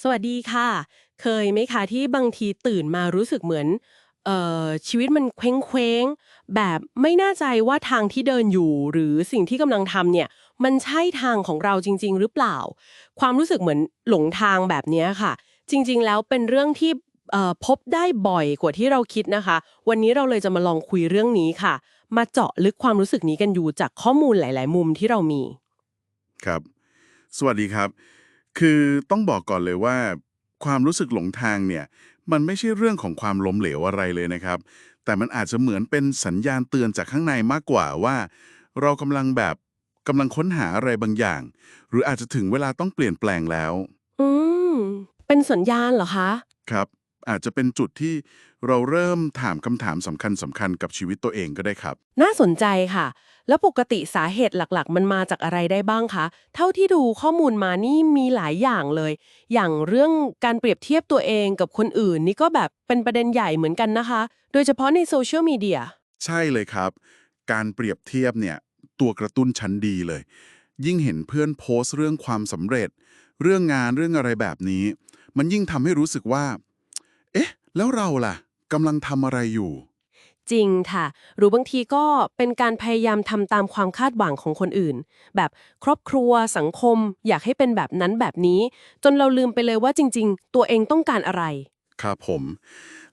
สวัสดีค่ะ เคยไหมคะที่บางทีตื่นมารู้สึกเหมือนเอ่อชีวิตมันเคว้งเคว้งแบบไม่แน่ใจว่าทางที่เดินอยู่ หรือสิ่งที่กำลังทำเนี่ย มันใช่ทางของเราจริง ๆ หรือเปล่า ความรู้สึกเหมือนหลงทางแบบเนี้ยค่ะ จริง ๆ แล้วเป็นเรื่องที่เอ่อพบได้บ่อยกว่าที่เราคิดนะคะ วันนี้เราเลยจะมาลองคุยเรื่องนี้ค่ะ มาเจาะลึกความรู้สึกนี้กันอยู่จากข้อมูลหลาย ๆ มุมที่เรามี ครับ สวัสดีครับ คือต้องบอกก่อนเลยว่า ความรู้สึกหลงทางเนี่ย มันไม่ใช่เรื่องของความล้มเหลวอะไรเลยนะครับ แต่มันอาจจะเหมือนเป็นสัญญาณเตือนจากข้างในมากกว่าว่า เรากำลังแบบกำลังค้นหาอะไรบางอย่าง หรืออาจจะถึงเวลาต้องเปลี่ยนแปลงแล้ว อืม เป็นสัญญาณเหรอคะ ครับ อาจจะเป็นจุดที่เราเริ่มถามคำถามสำคัญสำคัญกับชีวิตตัวเองก็ได้ครับ น่าสนใจค่ะ แล้วปกติสาเหตุหลักๆ มันมาจากอะไรได้บ้างคะ เท่าที่ดูข้อมูลมานี่มีหลายอย่างเลย อย่างเรื่องการเปรียบเทียบตัวเองกับคนอื่น นี่ก็แบบเป็นประเด็นใหญ่เหมือนกันนะคะ โดยเฉพาะในโซเชียลมีเดีย ใช่เลยครับ การเปรียบเทียบเนี่ยตัวกระตุ้นชั้นดีเลย ยิ่งเห็นเพื่อนโพสต์เรื่องความสำเร็จ เรื่องงานเรื่องอะไรแบบนี้ มันยิ่งทำให้รู้สึกว่าเอ๊ะ แล้วเราล่ะกำลังทำอะไรอยู่ จริงค่ะ หรือบางทีก็เป็นการพยายามทำตามความคาดหวังของคนอื่น แบบครอบครัวสังคม อยากให้เป็นแบบนั้นแบบนี้ จนเราลืมไปเลยว่าจริง ๆ ตัวเองต้องการอะไร ครับผม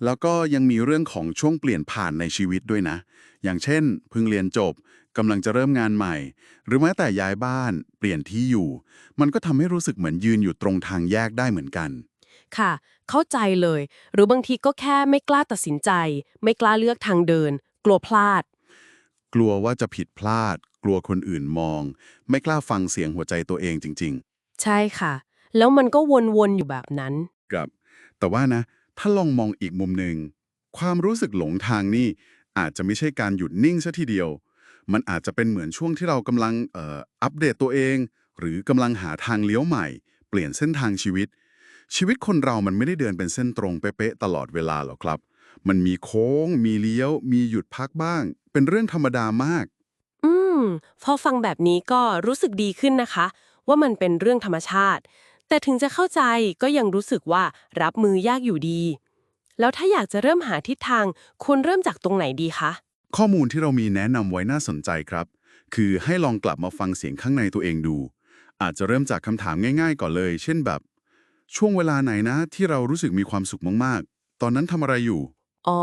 แล้วก็ยังมีเรื่องของช่วงเปลี่ยนผ่านในชีวิตด้วยนะ อย่างเช่นเพิ่งเรียนจบกำลังจะเริ่มงานใหม่ หรือแม้แต่ย้ายบ้าน เปลี่ยนที่อยู่ มันก็ทำให้รู้สึกเหมือนยืนอยู่ตรงทางแยกได้เหมือนกัน ค่ะ เข้าใจเลย หรือบางทีก็แค่ไม่กล้าตัดสินใจ ไม่กล้าเลือกทางเดิน กลัวพลาด กลัวว่าจะผิดพลาด กลัวคนอื่นมอง ไม่กล้าฟังเสียงหัวใจตัวเองจริงใช่ค่ะ แล้วมันก็วนๆอยู่แบบนั้นๆครับ แต่ว่านะ ถ้าลองมองอีกมุมหนึ่งความรู้สึกหลงทางนี่อาจจะไม่ใช่การหยุดนิ่งซะทีเดียว มันอาจจะเป็นเหมือนช่วงที่เรากำลังเอ่ออัปเดตตัวเอง หรือกำลังหาทางเลี้ยวใหม่ เปลี่ยนเส้นทางชีวิต ชีวิตคนเรามันไม่ได้เดินเป็นเส้นตรงเป๊ะๆตลอดเวลาหรอกครับ มันมีโค้ง มีเลี้ยว มีหยุดพักบ้าง เป็นเรื่องธรรมดามาก อืม พอฟังแบบนี้ก็รู้สึกดีขึ้นนะคะ ว่ามันเป็นเรื่องธรรมชาติ แต่ถึงจะเข้าใจก็ยังรู้สึกว่ารับมือยากอยู่ดี แล้วถ้าอยากจะเริ่มหาทิศทางควรเริ่มจากตรงไหนดีคะข้อมูลที่เรามีแนะนำไว้น่าสนใจครับ คือให้ลองกลับมาฟังเสียงข้างในตัวเองดู อาจจะเริ่มจากคำถามง่าย ๆ ก่อนเลย เช่นแบบ ช่วงเวลาไหนนะที่เรารู้สึกมีความสุขมากๆ ตอนนั้นทำอะไรอยู่ อ๋อ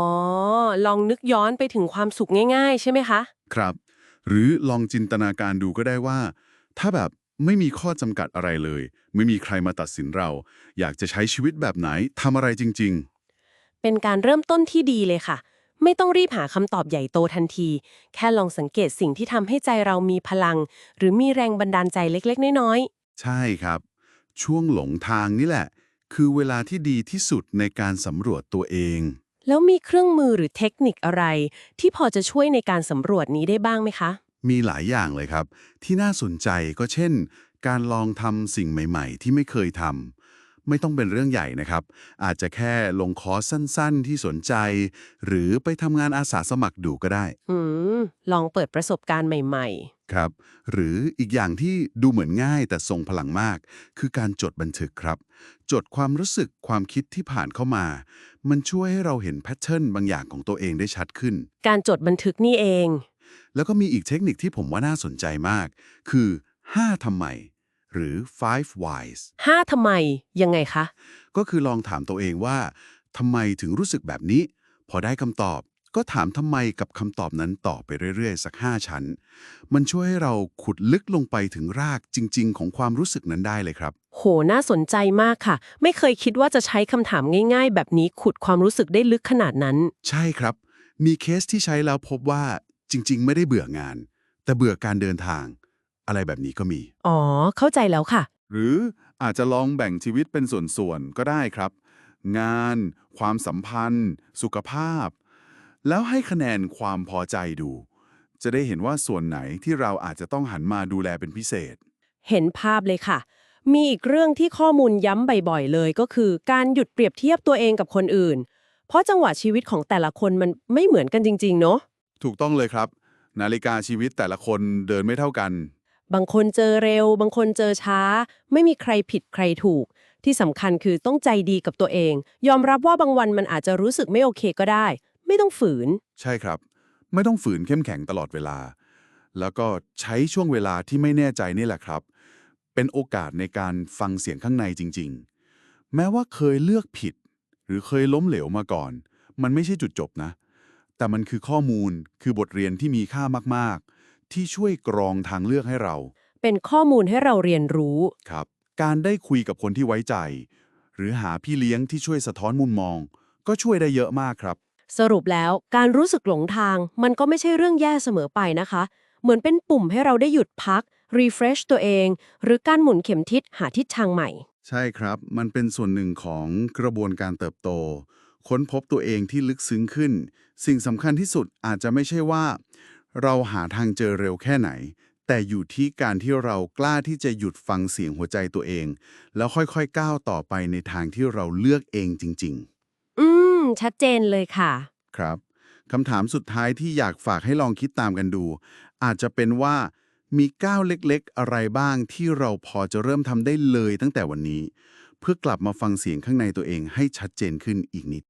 ลองนึกย้อนไปถึงความสุขง่าย ๆ ใช่ไหมคะ ครับ หรือลองจินตนาการดูก็ได้ว่า ถ้าแบบไม่มีข้อจำกัดอะไรเลย ไม่มีใครมาตัดสินเรา อยากจะใช้ชีวิตแบบไหนทำอะไรจริง เป็นการเริ่มต้นที่ดีเลยค่ะ ไม่ต้องรีบหาคำตอบใหญ่โตทันที แค่ลองสังเกตสิ่งที่ทำให้ใจเรามีพลัง หรือมีแรงบันดาลใจเล็กๆ น้อยๆ ใช่ครับ ช่วงหลงทางนี่แหละ คือเวลาที่ดีที่สุดในการสำรวจตัวเองๆแล้วมีเครื่องมือหรือเทคนิคอะไร ที่พอจะช่วยในการสำรวจนี้ได้บ้างไหมคะ มีหลายอย่างเลยครับ ที่น่าสนใจก็เช่น การลองทำสิ่งใหม่ ๆ ที่ไม่เคยทำ ไม่ต้องเป็นเรื่องใหญ่นะครับ อาจจะแค่ลงคอร์สสั้น ๆ ที่สนใจ หรือไปทำงานอาสาสมัครดูก็ได้ อืม ลองเปิดประสบการณ์ใหม่ครับ หรืออีกอย่างที่ดูเหมือนง่ายแต่ทรงพลังมาก คือการจดบันทึกครับ จดความรู้สึกความคิดที่ผ่านเข้ามา มันช่วยให้เราเห็นแพทเทิร์นบางอย่างของตัวเองได้ชัดขึ้นๆการจดบันทึกนี่เอง แล้วก็มีอีกเทคนิคที่ผมว่าน่าสนใจมาก คือ5ทำไม หรือ five whys ห้าทำไม ยังไงคะ ก็คือลองถามตัวเองว่าทำไมถึงรู้สึกแบบนี้ พอได้คำตอบ ก็ถามทำไมกับคำตอบนั้นต่อไปเรื่อยๆ สัก 5 ชั้น มันช่วยให้เราขุดลึกลงไปถึงรากจริง ๆ ของความรู้สึกนั้นได้เลยครับ โห น่าสนใจมากค่ะ ไม่เคยคิดว่าจะใช้คำถามง่าย ๆ แบบนี้ขุดความรู้สึกได้ลึกขนาดนั้น ใช่ครับ มีเคสที่ใช้แล้วพบว่าจริง ๆ ไม่ได้เบื่องาน แต่เบื่อการเดินทาง อะไรแบบนี้ก็มี อ๋อ เข้าใจแล้วค่ะ หรืออาจจะลองแบ่งชีวิตเป็นส่วนๆ ก็ได้ครับ งาน ความสัมพันธ์ สุขภาพ แล้วให้คะแนนความพอใจดู จะได้เห็นว่าส่วนไหนที่เราอาจจะต้องหันมาดูแลเป็นพิเศษ เห็นภาพเลยค่ะ มีอีกเรื่องที่ข้อมูลย้ำบ่อยๆ เลยก็คือ การหยุดเปรียบเทียบตัวเองกับคนอื่น เพราะจังหวะชีวิตของแต่ละคนมันไม่เหมือนกันจริง ๆ เนาะถูกต้องเลยครับ นาฬิกาชีวิตแต่ละคนเดินไม่เท่ากัน บางคนเจอเร็ว บางคนเจอช้า ไม่มีใครผิดใครถูก ที่สำคัญคือต้องใจดีกับตัวเอง ยอมรับว่าบางวันมันอาจจะรู้สึกไม่โอเคก็ได้ ไม่ต้องฝืน ใช่ครับ ไม่ต้องฝืนเข้มแข็งตลอดเวลา แล้วก็ใช้ช่วงเวลาที่ไม่แน่ใจนี่แหละครับ เป็นโอกาสในการฟังเสียงข้างในจริง ๆ แม้ว่าเคยเลือกผิด หรือเคยล้มเหลวมาก่อน มันไม่ใช่จุดจบนะ แต่มันคือข้อมูลคือบทเรียนที่มีค่ามากๆ ที่ช่วยกรองทางเลือกให้เรา เป็นข้อมูลให้เราเรียนรู้ ครับ การได้คุยกับคนที่ไว้ใจ หรือหาพี่เลี้ยงที่ช่วยสะท้อนมุมมอง ก็ช่วยได้เยอะมากครับ สรุปแล้วการรู้สึกหลงทาง มันก็ไม่ใช่เรื่องแย่เสมอไปนะคะ เหมือนเป็นปุ่มให้เราได้หยุดพัก refresh ตัวเอง หรือการหมุนเข็มทิศหาทิศทางใหม่ ใช่ครับ มันเป็นส่วนหนึ่งของกระบวนการเติบโต ค้นพบตัวเองที่ลึกซึ้งขึ้น สิ่งสำคัญที่สุดอาจจะไม่ใช่ว่า เราหาทางเจอเร็วแค่ไหน แต่อยู่ที่การที่เรากล้าที่จะหยุดฟังเสียงหัวใจตัวเอง แล้วค่อยๆก้าวต่อไปในทางที่เราเลือกเองจริงอืม ชัดเจนเลยค่ะๆครับคำถามสุดท้ายที่อยากฝากให้ลองคิดตามกันดู อาจจะเป็นว่ามีก้าวเล็กๆ อะไรบ้างที่เราพอจะเริ่มทำได้เลยตั้งแต่วันนี้ เพื่อกลับมาฟังเสียงข้างในตัวเองให้ชัดเจนขึ้นอีกนิด